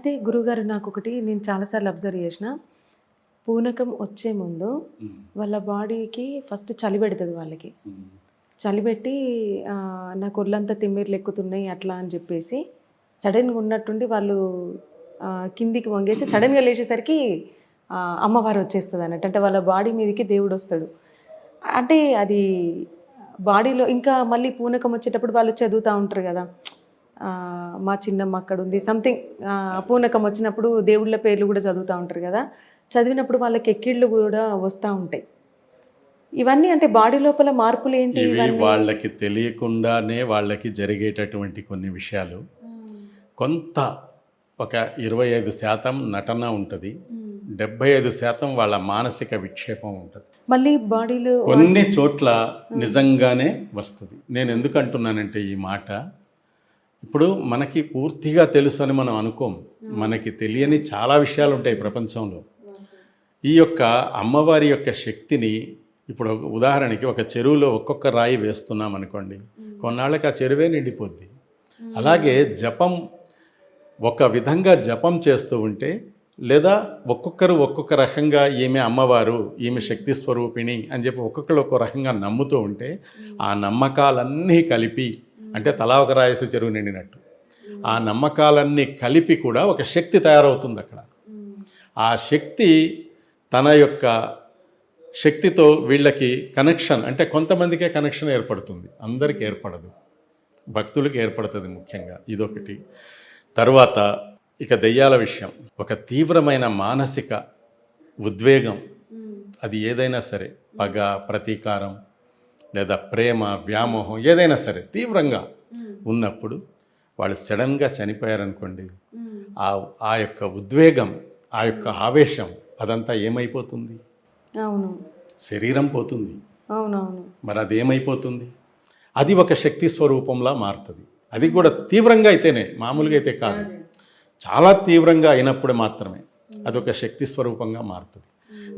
అయితే గురుగారు నాకు ఒకటి నేను చాలాసార్లు అబ్జర్వ్ చేసిన. పూనకం వచ్చే ముందు వాళ్ళ బాడీకి ఫస్ట్ చలి పెడుతుంది వాళ్ళకి. చలి పెట్టి ఆ, నాకు ఒళ్ళంతా తిమ్మిర్లు ఎక్కుతున్నాయి అట్లా అని చెప్పేసి సడన్గా ఉన్నట్టుండి వాళ్ళు కిందికి వంగేసి సడన్గా లేచేసరికి అమ్మవారు వచ్చేస్తుంది అన్నట్టు. అంటే వాళ్ళ బాడీ మీదకి దేవుడు వస్తాడు. అంటే అది బాడీలో ఇంకా మళ్ళీ పూనకం వచ్చేటప్పుడు వాళ్ళు చదువుతూ ఉంటారు కదా. మా చిన్నమ్మ అక్కడ ఉంది సంథింగ్ పూనకం వచ్చినప్పుడు దేవుళ్ళ పేర్లు కూడా చదువుతూ ఉంటారు కదా. చదివినప్పుడు వాళ్ళకి ఎక్కిళ్ళు కూడా వస్తూ ఉంటాయి. ఇవన్నీ అంటే బాడీ లోపల మార్పులు ఏంటి? ఇవి వాళ్ళకి తెలియకుండానే వాళ్ళకి జరిగేటటువంటి కొన్ని విషయాలు. కొంత ఒక ఇరవై ఐదు శాతం నటన ఉంటుంది. డెబ్బై ఐదు శాతం వాళ్ళ మానసిక విక్షేపం ఉంటుంది. మళ్ళీ బాడీలో కొన్ని చోట్ల నిజంగానే వస్తుంది. నేను ఎందుకు అంటున్నానంటే ఈ మాట? ఇప్పుడు మనకి పూర్తిగా తెలుసు అని మనం అనుకోం. మనకి తెలియని చాలా విషయాలు ఉంటాయి ప్రపంచంలో. ఈ యొక్క అమ్మవారి యొక్క శక్తిని ఇప్పుడు ఉదాహరణకి ఒక చెరువులో ఒక్కొక్క రాయి వేస్తున్నాం అనుకోండి. కొన్నాళ్ళకి ఆ చెరువే నిండిపోద్ది. అలాగే జపం ఒక విధంగా జపం చేస్తూ ఉంటే లేదా ఒక్కొక్కరు ఒక్కొక్క రకంగా ఈమె అమ్మవారు ఈమె శక్తి స్వరూపిణి అని చెప్పి ఒక్కొక్కరు ఒక్కొక్క రకంగా నమ్ముతూ ఉంటే ఆ నమ్మకాలన్నీ కలిపి అంటే తలా ఒక రాయసి చెరువు నిండినట్టు. ఆ నమ్మకాలన్నీ కలిపి కూడా ఒక శక్తి తయారవుతుంది అక్కడ. ఆ శక్తి తన యొక్క శక్తితో వీళ్ళకి కనెక్షన్ అంటే కొంతమందికే కనెక్షన్ ఏర్పడుతుంది. అందరికీ ఏర్పడదు. భక్తులకు ఏర్పడుతుంది ముఖ్యంగా ఇదొకటి. తర్వాత ఇక దెయ్యాల విషయం. ఒక తీవ్రమైన మానసిక ఉద్వేగం. అది ఏదైనా సరే. పగ ప్రతీకారం లేదా ప్రేమ వ్యామోహం ఏదైనా సరే తీవ్రంగా ఉన్నప్పుడు వాళ్ళు సడన్గా చనిపోయారనుకోండి ఆ ఆ యొక్క ఉద్వేగం ఆ యొక్క ఆవేశం అదంతా ఏమైపోతుంది? అవును. శరీరం పోతుంది. అవునవును. మరి అది ఏమైపోతుంది అది ఒక శక్తి స్వరూపంలా మారుతుంది. అది కూడా తీవ్రంగా అయితేనే మామూలుగా అయితే కాదు. చాలా తీవ్రంగా అయినప్పుడు మాత్రమే అది ఒక శక్తి స్వరూపంగా మారుతుంది.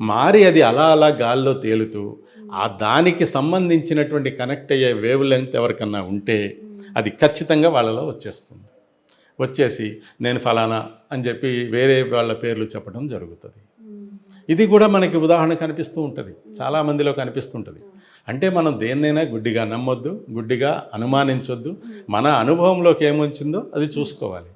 మారి అది అలా అలా గాల్లో తేలుతూ ఆ దానికి సంబంధించినటువంటి కనెక్ట్ అయ్యే వేవ్ లెంగ్త్ ఎవరికన్నా ఉంటే అది ఖచ్చితంగా వాళ్ళలో వచ్చేస్తుంది. వచ్చేసి నేను ఫలానా అని చెప్పి వేరే వాళ్ళ పేర్లు చెప్పడం జరుగుతుంది. ఇది కూడా మనకి ఉదాహరణ కనిపిస్తూ ఉంటుంది. చాలా మందిలో కనిపిస్తుంటుంది అంటే మనం దేన్నైనా గుడ్డిగా నమ్మొద్దు గుడ్డిగా అనుమానించొద్దు. మన అనుభవంలోకి ఏమొచ్చిందో అది చూసుకోవాలి.